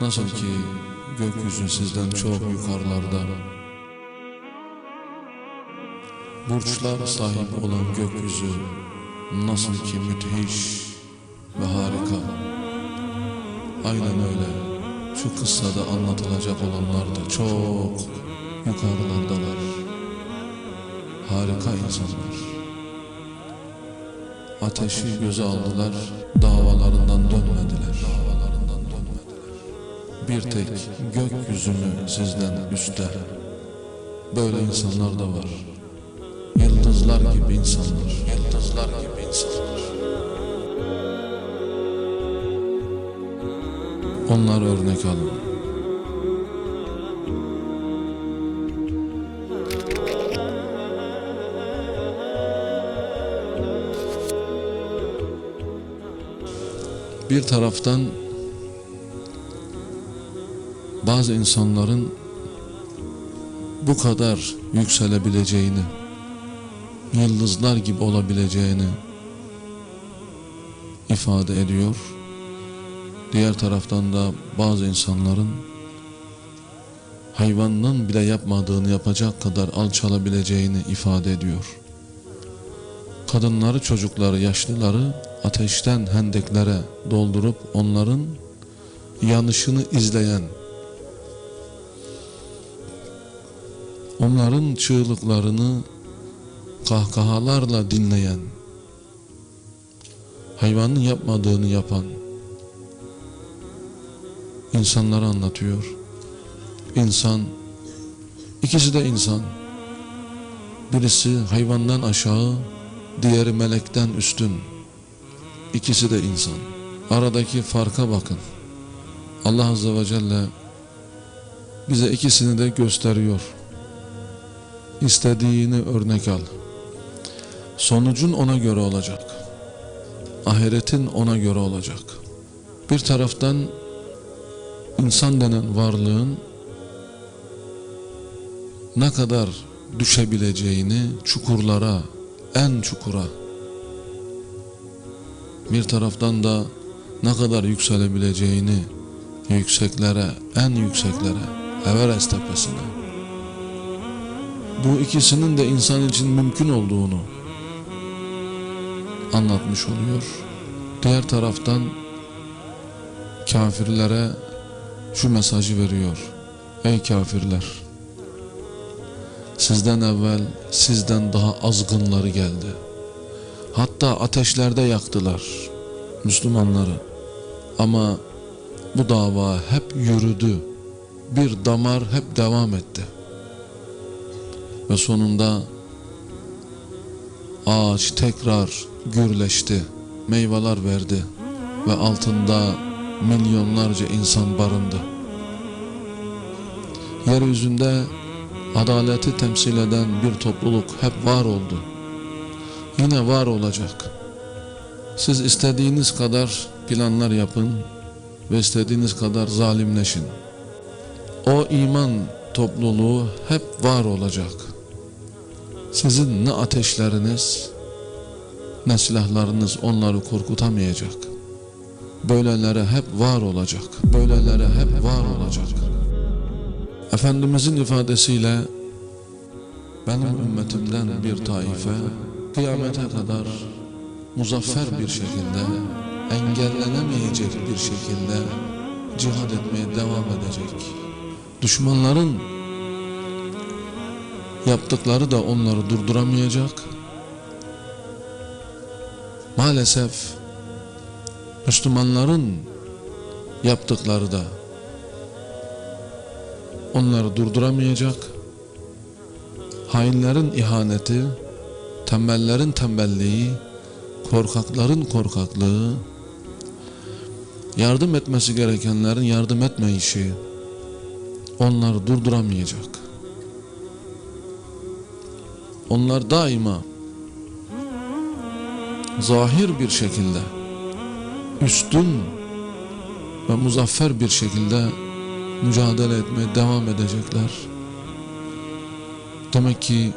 Nasıl ki gökyüzü sizden çok yukarılarda. Burçlar sahip olan gökyüzü nasıl ki müthiş ve harika. Aynen öyle. Şu kıssada anlatılacak olanlar da çok yukarılardalar. Harika insanlar. Ateşi göze aldılar, davalarından Bir tek gökyüzünü sizden üstte. Böyle insanlar da var. Yıldızlar gibi insanlar. Yıldızlar gibi insanlar. Onlar örnek alın. Bir taraftan bazı insanların bu kadar yükselebileceğini, yıldızlar gibi olabileceğini ifade ediyor. Diğer taraftan da bazı insanların hayvanın bile yapmadığını yapacak kadar alçalabileceğini ifade ediyor. Kadınları, çocukları, yaşlıları ateşten hendeklere doldurup onların yanışını izleyen, onların çığlıklarını kahkahalarla dinleyen, hayvanın yapmadığını yapan insanları anlatıyor. İnsan, ikisi de insan. Birisi hayvandan aşağı, diğeri melekten üstün. İkisi de insan. Aradaki farka bakın. Allah Azze ve Celle bize ikisini de gösteriyor. İstediğini örnek al. Sonucun ona göre olacak. Ahiretin ona göre olacak. Bir taraftan insan denen varlığın ne kadar düşebileceğini çukurlara, en çukura bir taraftan da ne kadar yükselebileceğini yükseklere, en yükseklere, Everest tepesine. Bu ikisinin de insan için mümkün olduğunu anlatmış oluyor. Diğer taraftan kafirlere şu mesajı veriyor. Ey kafirler! Sizden evvel sizden daha azgınları geldi. Hatta ateşlerde yaktılar Müslümanları. Ama bu dava hep yürüdü. Bir damar hep devam etti. Ve sonunda ağaç tekrar gürleşti, meyveler verdi ve altında milyonlarca insan barındı. Yeryüzünde adaleti temsil eden bir topluluk hep var oldu. Yine var olacak. Siz istediğiniz kadar planlar yapın ve istediğiniz kadar zalimleşin. O iman topluluğu hep var olacak. Sizin ne ateşleriniz ne silahlarınız onları korkutamayacak. Böylelere hep var olacak. Böylelere hep var olacak. Efendimizin ifadesiyle benim ümmetimden bir taife kıyamete kadar muzaffer bir şekilde engellenemeyecek bir şekilde cihad etmeye devam edecek. Düşmanların yaptıkları da onları durduramayacak. Maalesef Müslümanların yaptıkları da onları durduramayacak. Hainlerin ihaneti, tembellerin tembelliği, korkakların korkaklığı, yardım etmesi gerekenlerin yardım etmeyişi onları durduramayacak. Onlar daima zahir bir şekilde üstün ve muzaffer bir şekilde mücadele etmeye devam edecekler. Demek ki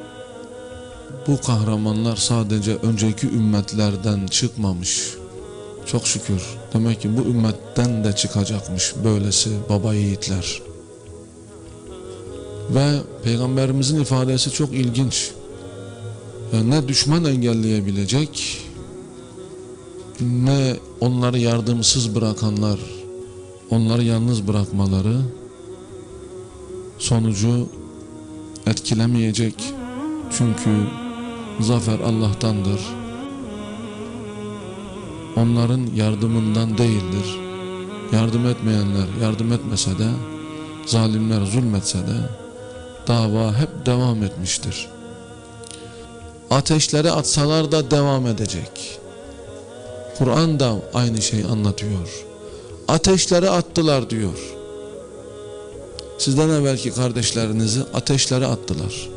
bu kahramanlar sadece önceki ümmetlerden çıkmamış. Çok şükür Demek ki bu ümmetten de çıkacakmış böylesi baba yiğitler. Ve peygamberimizin ifadesi çok ilginç. Ne düşman engelleyebilecek ne onları yardımsız bırakanlar onları yalnız bırakmaları sonucu etkilemeyecek. Çünkü zafer Allah'tandır. Onların yardımından değildir. Yardım etmeyenler yardım etmese de, zalimler zulmetse de dava hep devam etmiştir. Ateşleri atsalar da devam edecek. Kur'an da aynı şeyi anlatıyor. Ateşleri attılar diyor. Sizden evvelki kardeşlerinizi ateşlere attılar.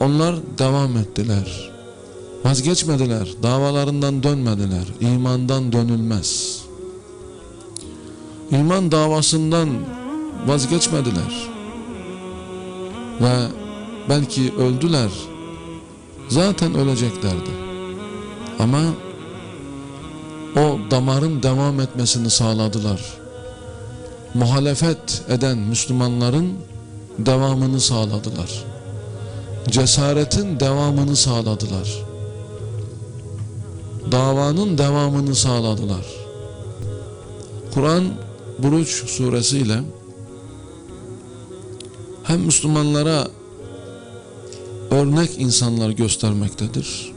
Onlar devam ettiler. Vazgeçmediler, davalarından dönmediler. İmandan dönülmez. İman davasından vazgeçmediler. Ve belki öldüler. Zaten öleceklerdi. Ama o damarın devam etmesini sağladılar. Muhalefet eden Müslümanların devamını sağladılar. Cesaretin devamını sağladılar. Davanın devamını sağladılar. Kur'an Buruç suresiyle hem Müslümanlara örnek insanlar göstermektedir.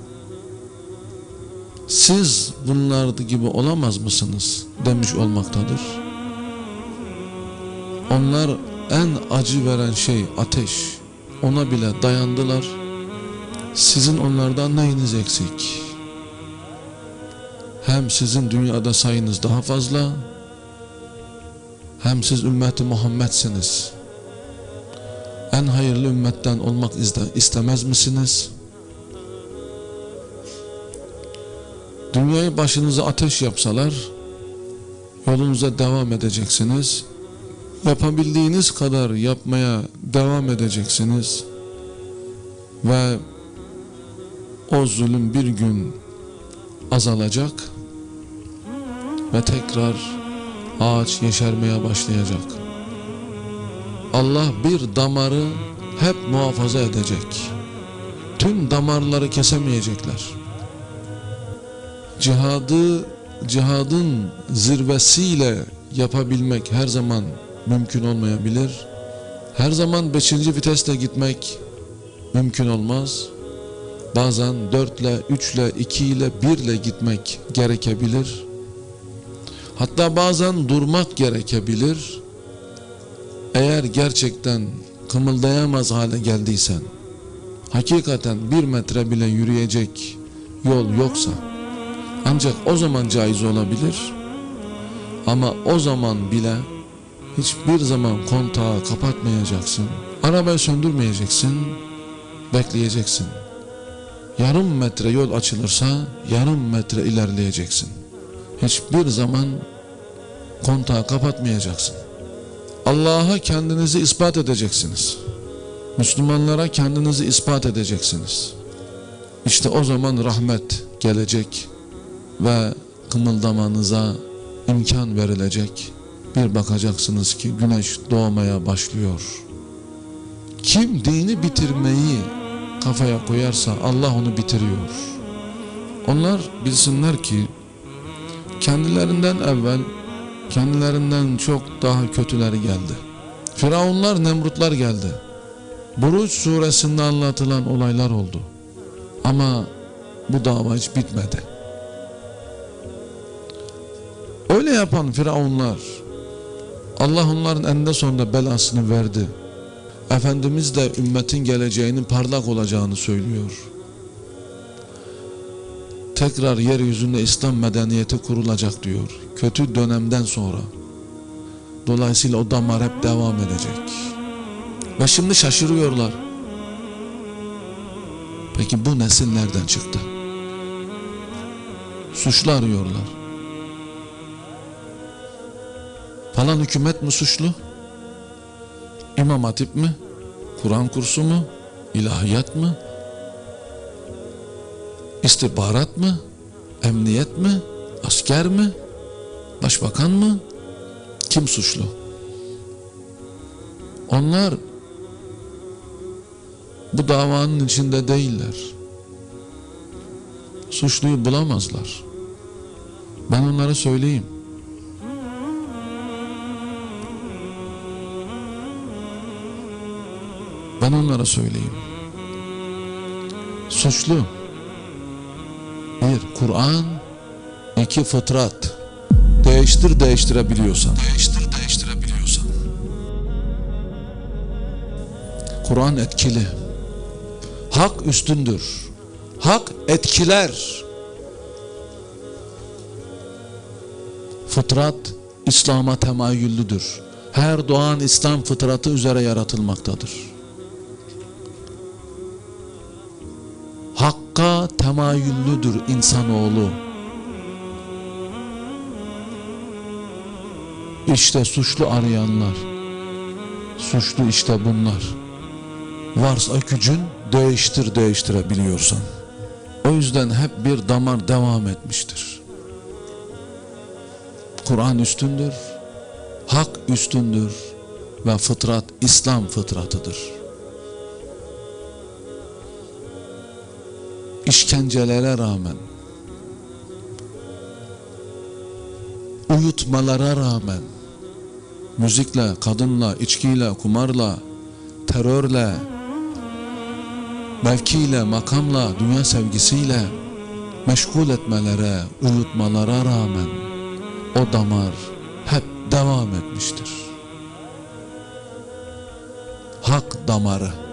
Siz bunlar gibi olamaz mısınız demiş olmaktadır. Onlar en acı veren şey ateş. Ona bile dayandılar. Sizin onlardan neyiniz eksik? Hem sizin dünyada sayınız daha fazla, hem siz ümmeti Muhammed'siniz. En hayırlı ümmetten olmak istemez misiniz? Dünyayı başınıza ateş yapsalar, yolunuza devam edeceksiniz. Yapabildiğiniz kadar yapmaya devam edeceksiniz. Ve o zulüm bir gün azalacak ve tekrar ağaç yeşermeye başlayacak. Allah bir damarı hep muhafaza edecek. Tüm damarları kesemeyecekler. Cihadı cihadın zirvesiyle yapabilmek her zaman mümkün olmayabilir. Her zaman beşinci vitesle gitmek mümkün olmaz. Bazen 4 ile, 3 ile, 2 ile, 1 ile gitmek gerekebilir. Hatta bazen durmak gerekebilir. Eğer gerçekten kımıldayamaz hale geldiysen, hakikaten bir metre bile yürüyecek yol yoksa, ancak o zaman caiz olabilir. Ama o zaman bile hiçbir zaman kontağı kapatmayacaksın. Arabayı söndürmeyeceksin. Bekleyeceksin. Yarım metre yol açılırsa yarım metre ilerleyeceksin. Hiçbir zaman kontağı kapatmayacaksın. Allah'a kendinizi ispat edeceksiniz. Müslümanlara kendinizi ispat edeceksiniz. İşte o zaman rahmet gelecek ve kımıldamanıza imkan verilecek. Bir bakacaksınız ki güneş doğmaya başlıyor. Kim dini bitirmeyi kafaya koyarsa Allah onu bitiriyor. Onlar bilsinler ki kendilerinden evvel kendilerinden çok daha kötüleri geldi. Firavunlar, Nemrutlar geldi. Buruç suresinde anlatılan olaylar oldu. Ama bu dava hiç bitmedi. Öyle yapan firavunlar Allah onların eninde sonunda belasını verdi. Efendimiz de ümmetin geleceğinin parlak olacağını söylüyor. Tekrar yeryüzünde İslam medeniyeti kurulacak diyor. Kötü dönemden sonra. Dolayısıyla o damar hep devam edecek. Ve şimdi şaşırıyorlar. Peki bu nesil nereden çıktı? Suçlu arıyorlar. Falan hükümet mi suçlu? İmam Hatip mi? Kur'an kursu mu? İlahiyat mı? İstihbarat mı? Emniyet mi? Asker mi? Başbakan mı? Kim suçlu? Onlar bu davanın içinde değiller. Suçluyu bulamazlar. Ben onlara söyleyeyim. Ben onlara söyleyeyim. Suçlu. Bir, Kur'an. iki fıtrat. Değiştir değiştirebiliyorsan. Değiştir değiştirebiliyorsan. Kur'an etkili. Hak üstündür. Hak etkiler. Fıtrat İslam'a temayüllüdür. Her doğan İslam fıtratı üzere yaratılmaktadır. Hakka temayüllüdür insanoğlu. İşte suçlu arayanlar. Suçlu işte bunlar. Varsa gücün değiştir değiştirebiliyorsan. O yüzden hep bir damar devam etmiştir. Kur'an üstündür, hak üstündür ve fıtrat İslam fıtratıdır. İşkencelere rağmen, uyutmalara rağmen, müzikle, kadınla, içkiyle, kumarla, terörle, mevkiyle, makamla, dünya sevgisiyle meşgul etmelere, uyutmalara rağmen o damar hep devam etmiştir. Hak damarı